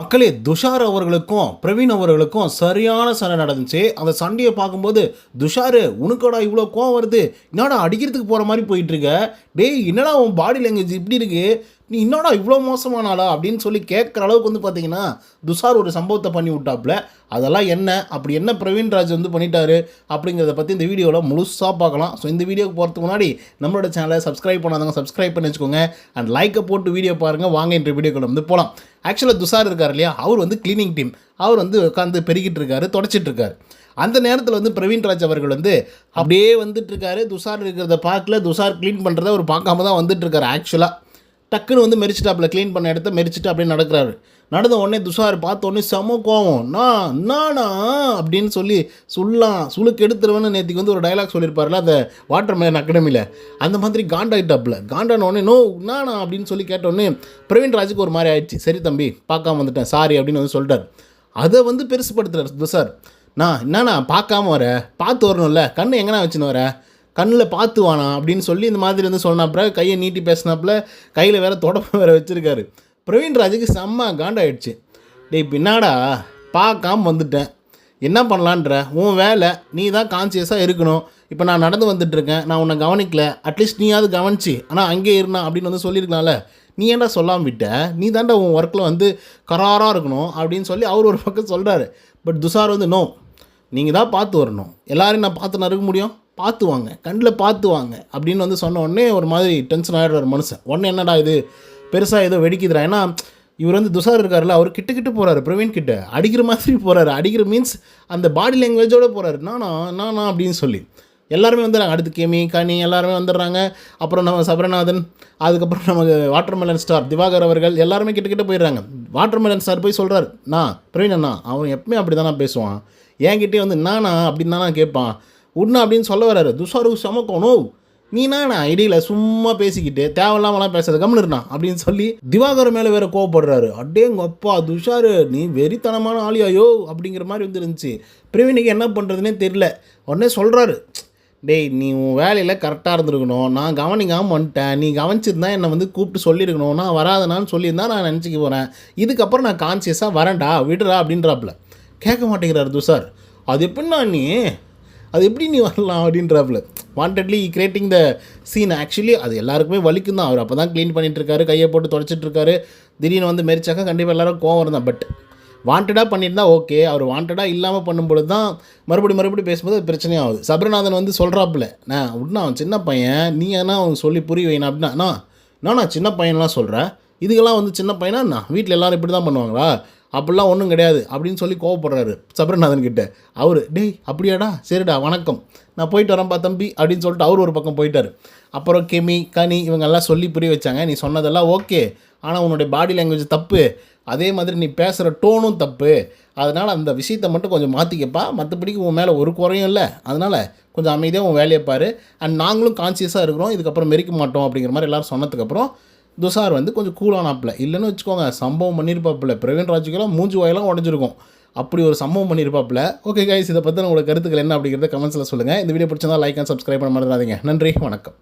மக்களே துஷார் அவர்களுக்கும் பிரவீன் அவர்களுக்கும் சரியான சண்டை நடந்துச்சு. அந்த சண்டையை பார்க்கும்போது துஷாரு உனக்கடா இவ்வளோ கோவம் வருது? என்னடா அடிக்கிறதுக்கு போகிற மாதிரி போயிட்டுருக்க டேய் என்னடா உன் பாடி லாங்குவேஜ் இப்படி இருக்குது நீ என்னடா இவ்வளோ மோசமான ஆளா அப்படின்னு சொல்லி கேட்குற அளவுக்கு வந்து பார்த்தீங்கன்னா துஷார் ஒரு சம்பவத்தை பண்ணி விட்டாப்புல. அதெல்லாம் என்ன? அப்படி என்ன பிரவீன் ராஜ் வந்து பண்ணிட்டாரு அப்படிங்கிறத பற்றி இந்த வீடியோவில் முழுசாக பார்க்கலாம். ஸோ இந்த வீடியோக்கு போகிறதுக்கு முன்னாடி நம்மளோட சேனலை சப்ஸ்கிரைப் பண்ணாதவங்க சப்ஸ்கிரைப் பண்ணி வச்சுக்கோங்க. அண்ட் லைக்கை போட்டு வீடியோ பாருங்கள் வாங்க என்ற வீடியோக்குள்ள வந்து போகலாம் ஆக்சுவலாக துஷார் இருக்கார் இல்லையா? அவர் வந்து க்ளீனிங் டீம் அவர் வந்து உட்காந்து பெருகிட்டு இருக்காரு தொடச்சிட்டு இருக்காரு. அந்த நேரத்தில் வந்து பிரவீன் ராஜ் அவர்கள் வந்து அப்படியே வந்துட்டு இருக்காரு. துஷார் இருக்கிறத பார்க்கல. துஷார் க்ளீன் பண்ணுறத அவர் பார்க்காம தான் வந்துட்டு இருக்காரு ஆக்சுவலாக டக்குன்னு வந்து மெரிச்சிட்டாப்புல. க்ளீன் பண்ண இடத்த மெரிச்சிட்டு அப்படியே நடக்கிறாரு. நடந்த உடனே துஷார் பார்த்த உடனே செம கோவம். நான் நானா அப்படின்னு சொல்லி சொல்லலாம் சுளுக்கு எடுத்துருவேன்னு நேற்றுக்கு வந்து ஒரு டைலாக் சொல்லியிருப்பார்ல அந்த வாட்டர் மேன் அகாடமியில் அந்த மாதிரி காண்டாயிட்டாப்புல. காண்டான உடனே நோ நானா அப்படின்னு சொல்லி கேட்ட உடனே பிரவீன் ராஜுக்கு ஒரு மாதிரி ஆயிடுச்சு. சரி தம்பி பார்க்காம வந்துட்டேன். சாரி அப்படின்னு வந்து சொல்லிட்டார். அதை வந்து பெருசுப்படுத்துறாரு துஷார். நான் என்னண்ணா பார்க்காம வர? பார்த்து வரணும்ல. கண்ணு எங்கண்ணா வச்சுன்னு வர? கண்ணில் பார்த்து வானா அப்படின்னு சொல்லி இந்த மாதிரி வந்து சொன்னாப்புல கையை நீட்டி பேசினாப்புல கையில் வேற தொடப்ப வேற வச்சுருக்காரு. பிரவீன் ராஜுக்கு செம்ம காண்டாயிடுச்சு. டேய் பின்னாடா பார்க்காம வந்துட்டேன். என்ன பண்ணலான்ற? உன் வேலை நீ தான் கான்சியஸாக இருக்கணும். இப்போ நான் நடந்து வந்துட்டுருக்கேன். நான் உன்னை கவனிக்கல. அட்லீஸ்ட் நீயாவது கவனிச்சு. ஆனால் அங்கேயே இருந்தா அப்படின்னு வந்து சொல்லியிருக்கலாம்ல. நீ ஏன்டா சொல்லாமல் விட்ட? நீ தாண்டா உன் ஒர்க்கில் வந்து கராராக இருக்கணும் அப்படின்னு சொல்லி அவர் ஒரு பக்கம் சொல்கிறாரு பட் துஷார் வந்து நோ நீங்கள் தான் பார்த்து வரணும். எல்லோரும் நான் பார்த்து நறுக்க முடியும்? பார்த்து வாங்க. கண்ணில் பார்த்து வாங்க. அப்படின்னு வந்து சொன்ன உடனே ஒரு மாதிரி டென்ஷன் ஆகிடுறாரு மனுஷன். உடனே என்னடா இது? பெருசாக ஏதோ வெடிக்குதுடா. ஏன்னா இவர் வந்து துஷார் இருக்கார்ல அவர் கிட்ட கிட்ட போகிறாரு பிரவீன் கிட்ட. அடிக்கிற மாதிரி போகிறாரு அடிக்கிற மீன்ஸ் அந்த பாடி லாங்குவேஜோடு போகிறாரு நானா நானா அப்படின்னு சொல்லி. எல்லாருமே வந்துடுறாங்க. அடுத்து கேமி கனி எல்லாருமே வந்துடுறாங்க. அப்புறம் நம்ம சபரநாதன் அதுக்கப்புறம் நமக்கு வாட்டர்மெலன் ஸ்டார் திவாகர் அவர்கள் எல்லாருமே கிட்ட கிட்ட போயிடுறாங்க. வாட்டர்மெலன் ஸ்டார் போய் சொல்கிறார் நான் பிரவீன் அண்ணா அவன் எப்பவுமே அப்படி தானே பேசுவான். என்கிட்டே வந்து நானா? அப்படின்னு தானே கேட்பான். உண்ணா அப்படின்னு சொல்ல வராரு துஷாருக்கு சமக்கணும் நீ. நானா? இடையில சும்மா பேசிக்கிட்டு தேவையில்லாமலாம் பேசுறது கம்னு இருந்தான். அப்படின்னு சொல்லி திவாகர் மேலே வேற கோவப்படுறாரு. அடேங்க அப்பா துஷாரு நீ வெறித்தனமான ஆளியாயோ? அப்படிங்கிற மாதிரி வந்து இருந்துச்சு பிரவீனுக்கு என்ன பண்ணுறதுனே தெரியல. உடனே சொல்கிறாரு டேய் நீ உன் வேலையில் கரெக்டாக இருந்திருக்கணும். நான் கவனிக்காமல் வந்துட்டேன். நீ கவனிச்சிருந்தா என்னை வந்து கூப்பிட்டு சொல்லியிருக்கணும். நான் வராதனான்னு சொல்லியிருந்தா நான் நினச்சிக்க போகிறேன் இதுக்கப்புறம் நான் கான்சியஸாக வரேன்டா விடுறா அப்படின்றாப்புல. கேட்க மாட்டேங்கிறார் துஷார். அது எப்படின்னா நீ? அது எப்படி நீ வரலாம் அப்படின்றாப்புல. Wantedly creating the scene actually அது எல்லாருக்குமே வலிக்கும் தான் அவர் அப்போ தான் க்ளீன் பண்ணிகிட்ருக்காரு கையை போட்டு தொலைச்சிட்ருக்காரு திடீர்னு வந்து மெரிச்சாக்கா கண்டிப்பாக எல்லாரும் கோவம் இருந்தான் பட் வாண்டடாக பண்ணியிருந்தா ஓகே அவர் வாண்டடாக இல்லாமல் பண்ணும்பொழுது தான் மறுபடியும் மறுபடியும் பேசும்போது அது பிரச்சனையாகுது. சபரிநாதன் வந்து சொல்கிறாப்புல நான் அப்படின்னா அவன் சின்ன பையன். நீ என்ன அவனுக்கு சொல்லி புரிய வைனா அப்படின்னா நான் நான் சின்ன பையன்லாம் சொல்கிறேன் இதுக்கெல்லாம் வந்து சின்ன பையனா நான் வீட்டில் எல்லாரும் இப்படி தான் பண்ணுவாங்களா? அப்படிலாம் ஒன்றும் கிடையாது அப்படின்னு சொல்லி கோவப்படுறாரு சபரிநாதன் கிட்ட. அவர் டேய் அப்படியாடா? சரிடா வணக்கம். நான் போயிட்டு வரேன்ப்பா தம்பி அப்படின்னு சொல்லிட்டு அவர் ஒரு பக்கம் போயிட்டார். அப்புறம் கெமி கனி இவங்கெல்லாம் சொல்லி புரிய வச்சாங்க. நீ சொன்னதெல்லாம் ஓகே. ஆனால் உன்னுடைய பாடி லாங்குவேஜ் தப்பு. அதே மாதிரி நீ பேசுகிற டோனும் தப்பு. அதனால் அந்த விஷயத்தை மட்டும் கொஞ்சம் மாற்றிக்கப்பா மற்றபடிக்கு உன் மேலே ஒரு குறையும் இல்லை. அதனால் கொஞ்சம் அமைதியாக உன் வேலையை பாரு. அண்ட் நாங்களும் கான்சியஸாக இருக்கிறோம். இதுக்கப்புறம் மெரிக்க மாட்டோம். அப்படிங்கிற மாதிரி எல்லோரும் சொன்னதுக்கப்புறம் துஷார் வந்து கொஞ்சம் கூலானாப்பில் இல்லைன்னு வச்சுக்கோங்க சம்பவம் பண்ணியிருப்பாப்புல பிரவீன் ராஜுக்கெல்லாம் மூஞ்சி வாயெல்லாம் உடஞ்சிருக்கும். அப்படி ஒரு சம்பவம் பண்ணியிருப்பாப்புல ஓகே கைஸ் இதை பற்றி உங்களோட கருத்துக்கள் என்ன அப்படிங்கிறத கமெண்ட்ஸில் சொல்லுங்கள் இந்த வீடியோ பிடிச்சிருந்தா லைக் அண்ட் சப்ஸ்கிரைப் பண்ண மறந்துடாதீங்க. நன்றி வணக்கம்.